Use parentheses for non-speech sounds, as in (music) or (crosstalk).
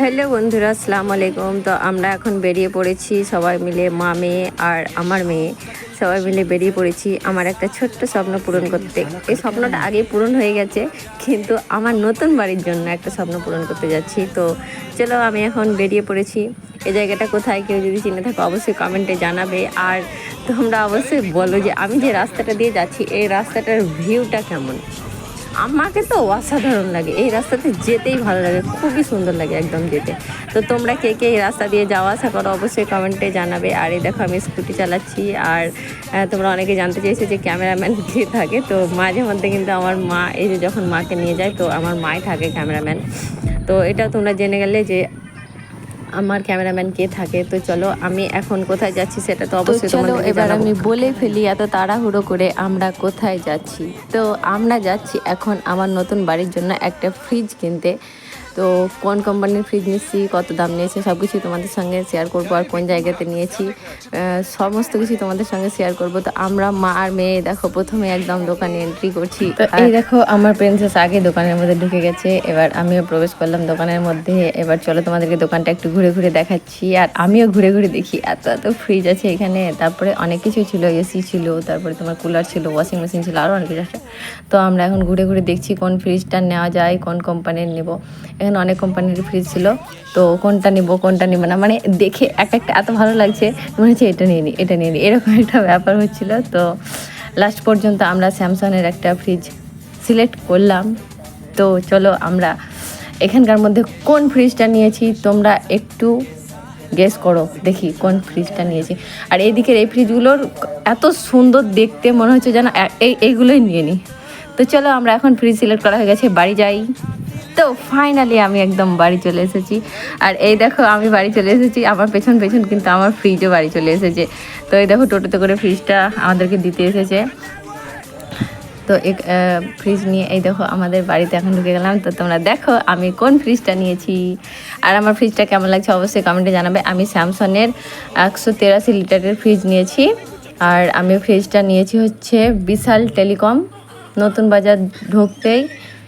Hello বন্ধুরা, আসসালামু আলাইকুম। তো আমরা এখন বেরিয়ে পড়েছি সবাই মিলে, মা মেয়ে আর আমার মেয়ে। সবাই মিলে বেরিয়ে পড়েছি আমার একটা ছোট্ট স্বপ্ন পূরণ করতে। এই স্বপ্নটা আগে পূরণ হয়ে গেছে, কিন্তু আমার নতুন বাড়ির জন্য একটা স্বপ্ন পূরণ করতে যাচ্ছি। তো চলো আমি এখন বেরিয়ে পড়েছি। এই জায়গাটা কোথায় কেউ যদি চিনে থাকো অবশ্যই কমেন্টে জানাবে। আর তোমরা অবশ্যই বলো যে আমি যে রাস্তাটা দিয়ে যাচ্ছি, এই রাস্তাটার ভিউটা কেমন? আমাকে তো অসাধারণ লাগে। এই রাস্তাতে যেতেই ভালো লাগে, খুবই সুন্দর লাগে একদম যেতে। তো তোমরা কে কে এই রাস্তা দিয়ে যাওয়া আসা করো অবশ্যই কমেন্টে জানাবে। আর এই দেখো আমি স্কুটি চালাচ্ছি আর তোমরা অনেকে জানতে চেয়েছো যে ক্যামেরাম্যান (laughs) কে থাকে, তো মাঝে মধ্যে কিন্তু আমার মা, এই যে যখন মাকে নিয়ে যায়, তো আমার মাই থাকে ক্যামেরাম্যান তো এটা তোমরা জেনে গেলে যে আমার ক্যামেরাম্যান কে থাকে তো চলো আমি এখন কোথায় যাচ্ছি সেটা তো অবশ্যই চলো এবার আমি বলে ফেলি এত তাড়াহুড়ো করে আমরা কোথায় যাচ্ছি। তো আমরা যাচ্ছি এখন আমার নতুন বাড়ির জন্য একটা ফ্রিজ কিনতে। তো কোন কোম্পানির ফ্রিজ নিচ্ছি কত দাম নিয়েছে সব কিছুই তোমাদের সঙ্গে শেয়ার করব আর কোন জায়গাতে নিয়েছি সমস্ত কিছু তোমাদের সঙ্গে শেয়ার করব। তো আমরা মা আর মেয়ে দেখো প্রথমে একদম দোকানে এন্ট্রি করছি। এই দেখো আমার প্রিন্সেস আগে দোকানের মধ্যে ঢুকে গেছে এবার আমিও প্রবেশ করলাম দোকানের মধ্যে। এবার চলো তোমাদেরকে দোকানটা একটু ঘুরে ঘুরে দেখাচ্ছি আর আমিও ঘুরে ঘুরে দেখি এত এত ফ্রিজ আছে এখানে। তারপরে অনেক কিছু ছিল এসি ছিল তারপরে তোমার কুলার ছিল ওয়াশিং মেশিন ছিল আরও অনেক কিছু আছে। তো আমরা এখন ঘুরে ঘুরে দেখছি কোন ফ্রিজটা নেওয়া যায় কোন কোম্পানির নেব। এখানে অনেক কোম্পানির ফ্রিজ ছিল। তো কোনটা নিব কোনটা নিব না? মানে দেখে এক একটা এত ভালো লাগছে মনে হচ্ছে এটা নিয়ে নিই এটা নিয়ে নিই এরকম একটা ব্যাপার হচ্ছিল। তো লাস্ট পর্যন্ত আমরা স্যামসাংয়ের একটা ফ্রিজ সিলেক্ট করলাম। তো চলো আমরা এখানকার মধ্যে কোন ফ্রিজটা নিয়েছি, তোমরা একটু গেস করো। দেখি কোন ফ্রিজটা নিয়েছি। আর এইদিকের এই ফ্রিজগুলোর এত সুন্দর দেখতে মনে হচ্ছে যেন এই, এইগুলোই নিয়ে নিই তো চলো আমরা এখন ফ্রিজ সিলেক্ট করা হয়ে গেছে, বাড়ি যাই। তো ফাইনালি আমি একদম বাড়ি চলে এসেছি। আর এই দেখো, আমি বাড়ি চলে এসেছি। আমার পেছন পেছন কিন্তু আমার ফ্রিজও বাড়ি চলে এসেছে। তো এই দেখো, টোটোতে করে ফ্রিজটা আমাদেরকে দিতে এসেছে। তো এক ফ্রিজ নিয়ে এই দেখো, আমাদের বাড়িতে এখন ঢুকে গেলাম। তো তোমরা দেখো, আমি কোন ফ্রিজটা নিয়েছি। আর আমার ফ্রিজটা কেমন লাগছে অবশ্যই কমেন্টে জানাবে। আমি স্যামসংয়ের একশো তেরাশি লিটারের ফ্রিজ নিয়েছি। আর আমি ফ্রিজটা নিয়েছি হচ্ছে বিশাল টেলিকম। নতুন বাজার ঢুকতেই